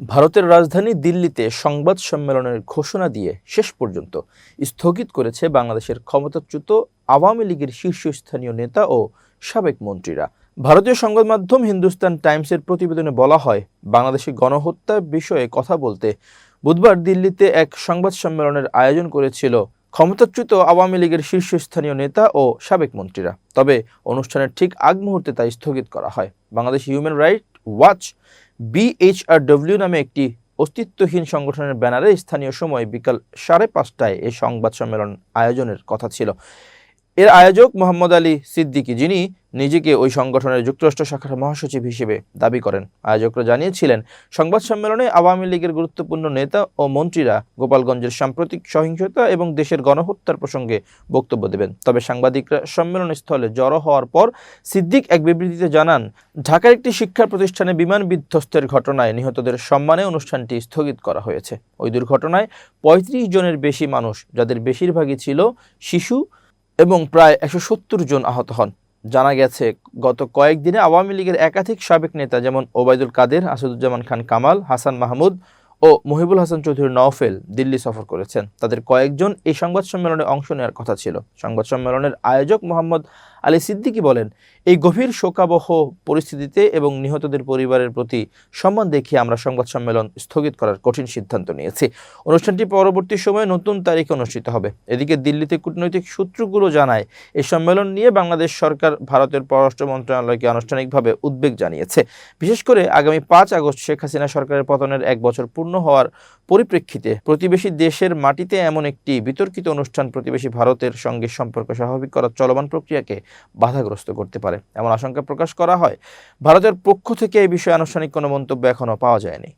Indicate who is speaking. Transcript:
Speaker 1: ভারতের রাজধানী দিল্লিতে সংবাদ সম্মেলনের ঘোষণা দিয়ে শেষ পর্যন্ত স্থগিত করেছে বাংলাদেশের ক্ষমতাচ্যুত আওয়ামী লীগের শীর্ষস্থানীয় নেতা ও সাবেক মন্ত্রীরা। ভারতীয় সংবাদ মাধ্যম হিন্দুস্তান টাইমসের প্রতিবেদনে বলা হয়, বাংলাদেশে গণহত্যা বিষয়ে কথা বলতে বুধবার দিল্লিতে এক সংবাদ সম্মেলনের আয়োজন করেছিল ক্ষমতাচ্যুত আওয়ামী লীগের শীর্ষস্থানীয় নেতা ও সাবেক মন্ত্রীরা। তবে অনুষ্ঠানের ঠিক আগ মুহূর্তে তা স্থগিত করা হয়। Bangladesh human right watch BHRW নামে একটি অস্তিত্বহীন সংগঠনের ব্যানারে স্থানীয় সময় বিকাল সাড়ে পাঁচটায় এই সংবাদ সম্মেলন আয়োজনের কথা ছিল। এর আয়োজক মোহাম্মদ আলী সিদ্দিকী, যিনি নিজেকে ওই সংগঠনের যুক্তরাষ্ট্র শাখার মহাসচিব হিসেবে দাবি করেন। আয়োজকরা জানিয়েছিলেন, সংবাদ সম্মেলনে আওয়ামী লীগের গুরুত্বপূর্ণ নেতা ও মন্ত্রীরা গোপালগঞ্জের সাম্প্রতিক সহিংসতা এবং দেশের গণহত্যার প্রসঙ্গে বক্তব্য দেবেন। তবে সাংবাদিকরা সম্মেলন স্থলে জড়ো হওয়ার পর সিদ্দিক এক বিবৃতিতে জানান, ঢাকার একটি শিক্ষা প্রতিষ্ঠানে বিমান বিধ্বস্তের ঘটনায় নিহতদের সম্মানে অনুষ্ঠানটি স্থগিত করা হয়েছে। ওই দুর্ঘটনায় পঁয়ত্রিশ জনের বেশি মানুষ, যাদের বেশিরভাগই ছিল শিশু এবং প্রায় একশো সত্তর জন আহত হন। জানা গেছে, গত কয়েকদিনে আওয়ামী লীগের একাধিক সাবেক নেতা যেমন ওবায়দুল কাদের, আসাদুজ্জামান খান কামাল, হাসান মাহমুদ ও মহিবুল হাসান চৌধুরী নওফেল দিল্লি সফর করেছেন। তাদের কয়েকজন এই সংবাদ সম্মেলনে অংশ নেওয়ার কথা ছিল। সংবাদ সম্মেলনের আয়োজক মোহাম্মদ আলী সিদ্দিকী বলেন, এই গভীর শোকাবহ পরিস্থিতিতে এবং নিহতদের পরিবারের প্রতি সম্মান দেখিয়ে আমরা সংবাদ সম্মেলন স্থগিত করার কঠিন সিদ্ধান্ত নিয়েছি। অনুষ্ঠানটি পরবর্তী সময়ে নতুন তারিখে অনুষ্ঠিত হবে। এদিকে দিল্লিতে কূটনৈতিক সূত্রগুলো জানায়, এই সম্মেলন নিয়ে বাংলাদেশ সরকার ভারতের পররাষ্ট্র মন্ত্রণালয়কে আনুষ্ঠানিকভাবে উদ্বেগ জানিয়েছে। বিশেষ করে আগামী পাঁচ আগস্ট শেখ হাসিনা সরকারের পতনের এক বছর পূর্ণ হওয়ার পরিপ্রেক্ষিতে প্রতিবেশী দেশের মাটিতে এমন একটি বিতর্কিত অনুষ্ঠান প্রতিবেশী ভারতের সঙ্গে সম্পর্ক স্বাভাবিক করার চলমান প্রক্রিয়াকে বাধাগ্রস্ত করতে পারে, এমন আশঙ্কা প্রকাশ করা হয়। ভারতের পক্ষ থেকে এই বিষয়ে আনুষ্ঠানিক কোনো মন্তব্য এখনও পাওয়া যায়নি।